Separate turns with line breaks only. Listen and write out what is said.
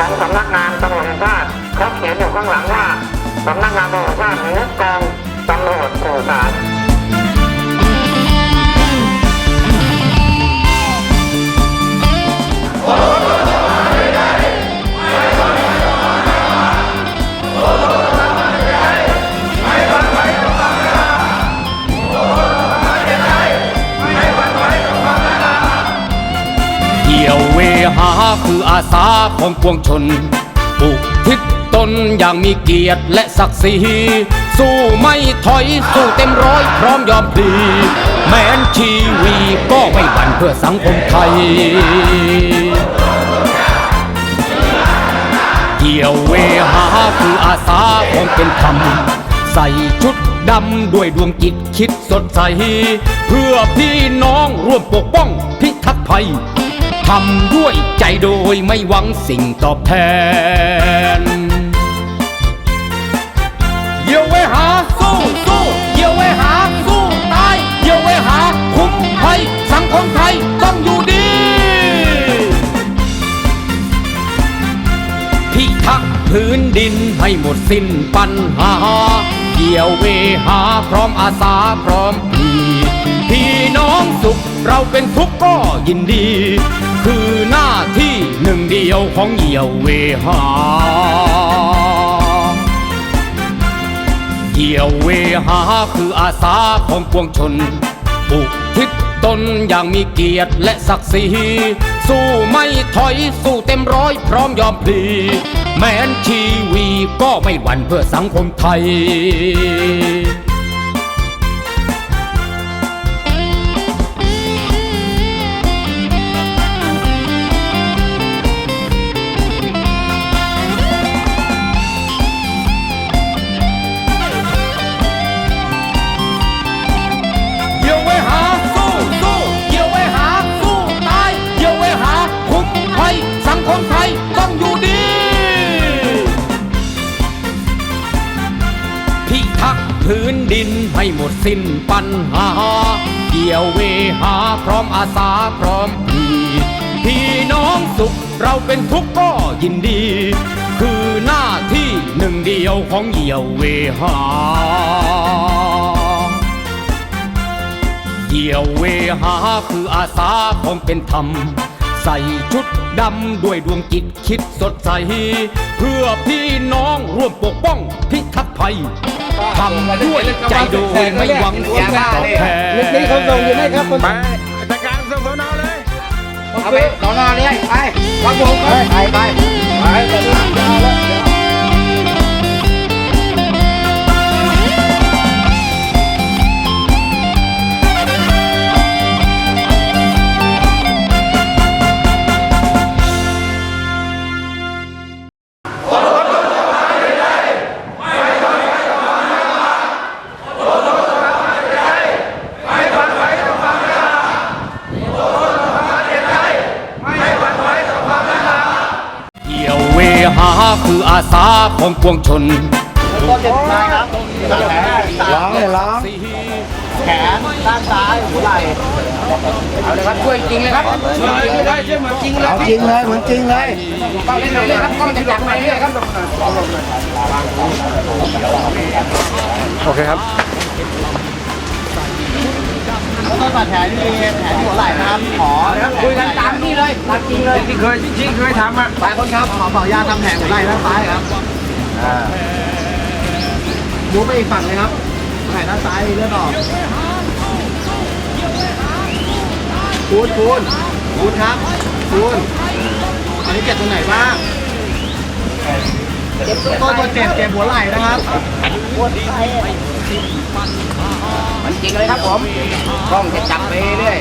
ของสำนักงานตำรวจแห่งชาติเขาเขียนอยู่ข้างหลังว่าสำนักงานตำรวจแห่งชาติหรือกองตำรวจสื่อสาร
หาคืออาสาของปวงชนปลุกทิศตนอย่างมีเกียรติและศักดิ์ศรีสู้ไม่ถอยสู้เต็มร้อยพร้อมยอมพลีแม้นชีวีก็ไม่บันเพื่อสังคมไทย เกี่ยวเวหาคืออาสาของเป็นธรรมใส่ชุดดำด้วยดวงจิตคิดสดใส เพื่อพี่น้องร่วมปกป้องพิทักษ์ภัย ทำด้วยใจโดยไม่หวังสิ่งตอบแทน เยี่ยวไว้หาสู้สู้เยี่ยวไว้หาสู้ตายเยี่ยวไว้หาคุ้มภัยสังคมไทยต้องอยู่ดีพิทักษ์พื้นดินให้หมดสิ้นปัญหาเกี่ยวเวหาพร้อมอาสาพร้อมพีพี่น้องสุขเราเป็นทุกข์ก็ยินดี คือหน้าที่หนึ่งเดียวของเหี่ยวเวหาเกี่ยวเวหาคืออาสาของปวงชนปลุกทิศตนอย่างมีเกียรติและศักดิ์ศรีสู้ไม่ถอยสู้เต็มร้อยพร้อมยอมพลีแม้นชีวีก็ไม่หวั่นเพื่อสังคมไทย พื้นดินให้หมดสิ้นปัญหา เกี่ยวเวหาพร้อมอาสาพร้อมพีพี่น้องสุขเราเป็นทุกข์ก็ยินดี คือหน้าที่หนึ่งเดียวของเหี่ยวเวหาเกี่ยวเวหาคืออาสาของเป็นธรรม ใส่ชุดดำด้วยดวงจิตคิดสดใส เพื่อพี่น้องร่วมปกป้องพิทักษ์ภัย ทำด้วยใจโดยไม่หวังผลตอบแทน
นี่เขาส่งอยู่ไหมครับคน
ไปจัดการส่งสนเลย
เอาไปสอนอเลยไปครับผมไปไปไปไป
หาคืออาสาของปวงชน
ก็เจ็บนายครับล้างเลยล้างแขนด้านซ้ายหัวไหล่เอาเลยครับช่วยจริงเลยครับช่วยจริงเลยจริงเลยเอาจริงเลยเหมือนจริงเลยก็เล่นเลยครับกล้องจะจับไปเรื่อยครับ
โอเคครับ
ต้น บาดแผลที่แผลที่หัวไหล่นะครับขอคุยกันตามนี่เลยตามจริงเลย
ที่เคยจริงเคยทำอะ
หลายคนครับขอขออนุญาทำแผลหัวไหล่ด้านซ้ายครับมูฟไปอีกฝั่งเลยครับแผลด้านซ้ายเลือดออกคูณคูณคูณครับคูณอันนี้เจ็บตรงไหนบ้างเจ็บตัวตัวเจ็บเจ็บหัวไหล่นะครับปวดไป มันจริงเลยครับผมกล้องจะจับไปเรื่อย